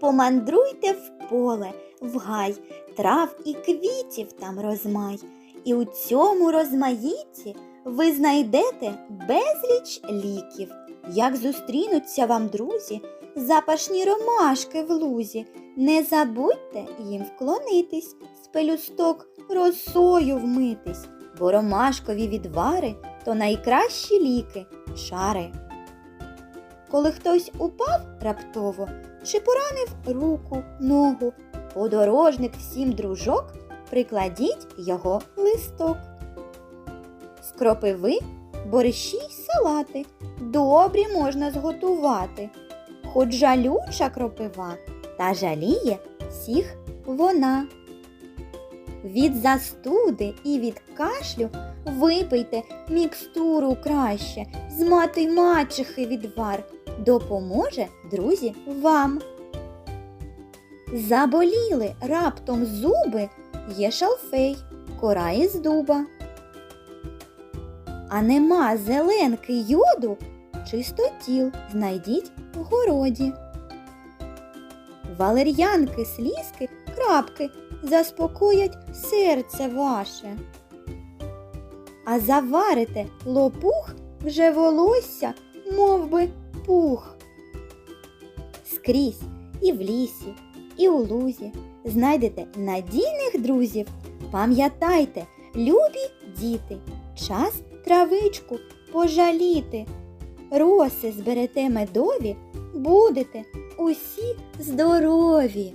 помандруйте в поле, в гай, трав і квітів там розмай. І у цьому розмаїтті ви знайдете безліч ліків. Як зустрінуться вам друзі, запашні ромашки в лузі, не забудьте їм вклонитись, з пелюсток росою вмитись, бо ромашкові відвари то найкращі ліки, чари. Коли хтось упав раптово чи поранив руку, ногу, подорожник всім дружок, прикладіть його листок. З кропиви борщі й салати добрі можна зготувати. Хоч жалюча кропива, та жаліє всіх вона. Від застуди і від кашлю випийте мікстуру краще, з мати мачехи відвар, допоможе, друзі, вам. Заболіли раптом зуби, є шалфей, кора із дуба. А нема зеленки йоду, чистотіл знайдіть в городі. Валер'янки, слізки, крапки заспокоять серце ваше. А заварите лопух вже волосся, мов би пух. Скрізь і в лісі, і у лузі знайдете надійних друзів. Пам'ятайте, любі діти, час травичку пожаліти. Роси зберете медові, будете усі здорові.